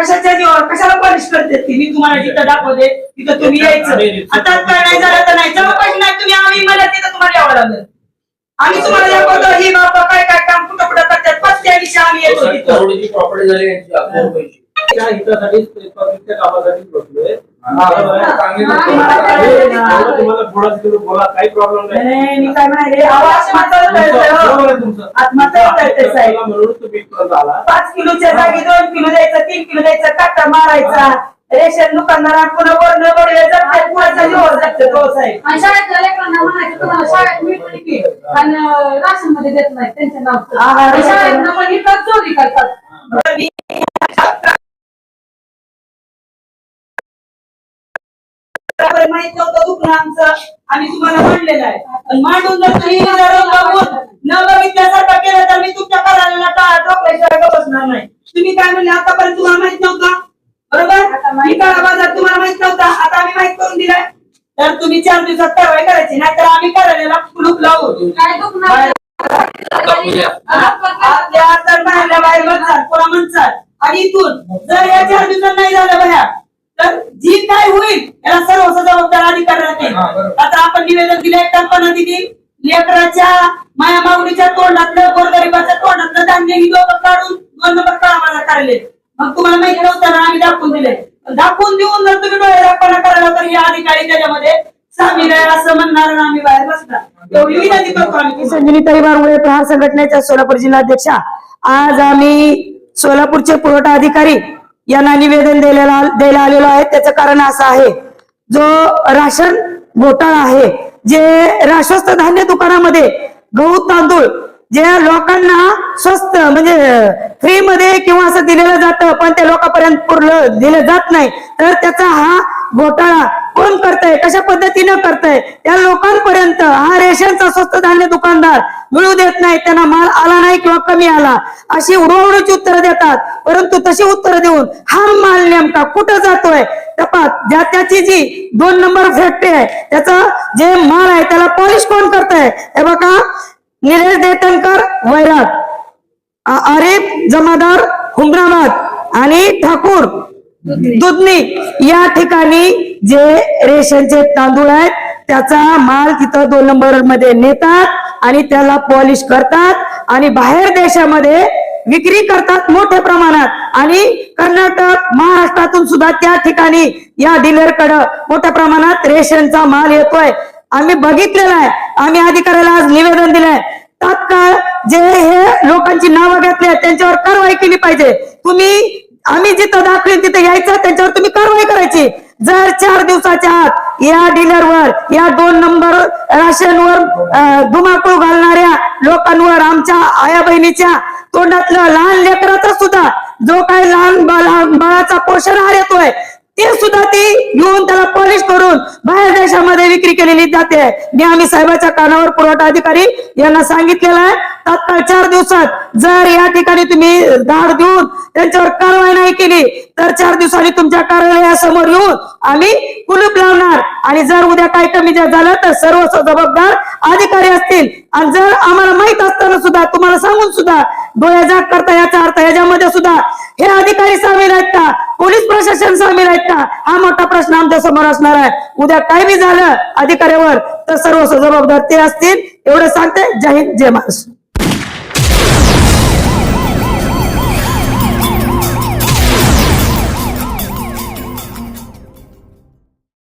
कशाच्या जीवावर? कशाला पॉलिश करते ती? मी तुम्हाला जिथं दाखवते तिथं तुम्ही यायचं. आता काय नाही झालं तर नाही. जमा पाहिजे नाही तुम्ही आम्ही मला तिथं तुम्हाला यावं लागलं. आम्ही तुम्हाला दाखवतो ही बाबा काय काय काम कुठं कुठं करतात? पाच त्या दिवशी आम्ही येतो तिथं. प्रॉपर्टी झाली हा. तुम्हाला. थोडा तिकडे बोला काही प्रॉब्लेम नाही, नाही नाही, मी काय म्हणाले आवाज मात्र कळतोय. बरोबर आहे तुमचं. आत्माचं कळतंय, साहेब. म्हणून तुम्ही इथपर्यंत आला पाच किलोच्या जागी दोन किलो द्यायचं तीन किलो द्यायचं काटा मारायचा. रेशन दुकानदारात पुन्हा वरण वडले जातात कुणाचा जीवावर जातं तो साहेब. आणि शाळेतल्या लेकरांना म्हणायचं तुम्हाला शाळेत मिळतं की आणि राशनमध्ये देत नाही त्यांच्या नाव. शाळेत पण इथं चोरी करतात. माहीत नव्हतं दुखणं आमचं. आम्ही तुम्हाला मांडलेलं आहे. पण मांडून जर तुम्ही जर बघून न बघितल्यासारखं केलं तर मी तुमच्या करायला डोकल्याशिवाय गप्प बसणार नाही. तुम्ही काय म्हणले आतापर्यंत तुम्हाला माहीत नव्हतं? बरोबर? मी काळा बाजार तुम्हाला माहीत नव्हता. आता आम्ही माहीत करून दिलाय. तर तुम्ही चार दिवसात कारवाई करायची नाहीतर आम्ही करायला कुलूप लावू. तर बाहेर म्हणतात कोणा म्हणतात आणि इथून जर या चार दिवसात नाही झालं बाहेर तर जी काय होईल याला सर्व जबाबदार हा, बरोबर. आता आपण निवेदन दिलंय कल्पना दिली लेकराच्या माया माऊलीच्या तोंडातलं गोरगरिबाच्या तोंडातलं धान्य ही दोघं काढून दोन नंबर कामाला काढले. मग तुम्हाला माहिती नव्हतं ना आम्ही दाखवून दिले दाखवून देऊन जर तुम्ही डोळे दाखवणा करायला तर हे अधिकारी त्याच्यामध्ये सामील आहे असं म्हणणार आणि आम्ही बाहेर बसणार. एवढी विनंती करतो आम्ही संजनी तैवारमुळे प्रहार संघटनेच्या सोलापूर जिल्हाध्यक्षा. आज आम्ही सोलापूरचे पुरवठा अधिकारी यांना निवेदन दिलेला द्यायला आलेलं आहे. त्याचं कारण असं आहे. जो राशन घोटाळा आहे जे राश्वस्त धान्य दुकानामध्ये गहू तांदूळ जे लोकांना स्वस्त म्हणजे फ्री मध्ये किंवा असं दिलेलं जातं पण ते लोकांपर्यंत पुरलं दिलं जात नाही तर त्याचा हा घोटाळा कोण करतय? कशा पद्धतीनं करतय? त्या लोकांपर्यंत हा रेशनचा स्वस्त धान्य दुकानदार मिळू देत नाही त्यांना माल आला नाही किंवा कमी आला अशी उडवडूची उत्तरं देतात. परंतु तशी उत्तरं देऊन हा माल नेमका कुठं जातोय? तपास. ज्या त्याची जी दोन नंबर फॅक्टरी आहे त्याचं जे माल आहे त्याला पॉलिश कोण करतंय? हे बघा निलेश देतनकर वैराग आरिफ जमादार हुमराबाद आणि ठाकूर दुधनी. या ठिकाणी जे रेशनचे तांदूळ आहेत त्याचा माल तिथं दोन नंबरमध्ये नेतात आणि त्याला पॉलिश करतात आणि बाहेर देशामध्ये विक्री करतात मोठ्या प्रमाणात. आणि कर्नाटक महाराष्ट्रातून सुद्धा त्या ठिकाणी या डीलरकडं मोठ्या प्रमाणात रेशनचा माल येतोय. आम्ही बघितलेला आहे. आम्ही अधिकाऱ्याला आज निवेदन दिलंय. तात्काळ जे हे लोकांची नावं घेतली आहेत, त्यांच्यावर कारवाई केली पाहिजे. तुम्ही आम्ही जिथं दाखवेल तिथं यायचं त्यांच्यावर तुम्ही चार दिवसाच्या आत या डीलरवर या दोन नंबर राशनवर अं, धुमाकूळ घालणाऱ्या लोकांवर आमच्या आया बहिणीच्या तोंडातलं लहान लेकराचा सुद्धा जो काही लहान बाळाचा पोषण आहार येतोय ते सुद्धा ती घेऊन त्याला पॉलिश करून बाहेर देशामध्ये विक्री केलेली जाते. मी आम्ही साहेबाच्या कानावर पुरवठा अधिकारी यांना सांगितलेलं आहे तात्काळ चार दिवसात जर या ठिकाणी तुम्ही धाड देऊन त्यांच्यावर कारवाई नाही केली तर चार दिवसांनी तुमच्या कार्यालयासमोर येऊन आम्ही कुलूप लावणार. आणि जर उद्या काय कमी जर झालं तर सर्व जबाबदार अधिकारी असतील. आणि जर आम्हाला माहीत असताना सुद्धा तुम्हाला सांगून सुद्धा डोळ्या जाग करता याचा अर्थ याच्यामध्ये सुद्धा हे अधिकारी सामील आहेत का? पोलीस प्रशासन सामील आहेत का? हा मोठा प्रश्न आमच्यासमोर असणार आहे. उद्या काय बी झालं अधिकाऱ्यावर तर सर्व जबाबदार ते असतील. एवढं सांगते. जय हिंद जय महाराष्ट्र.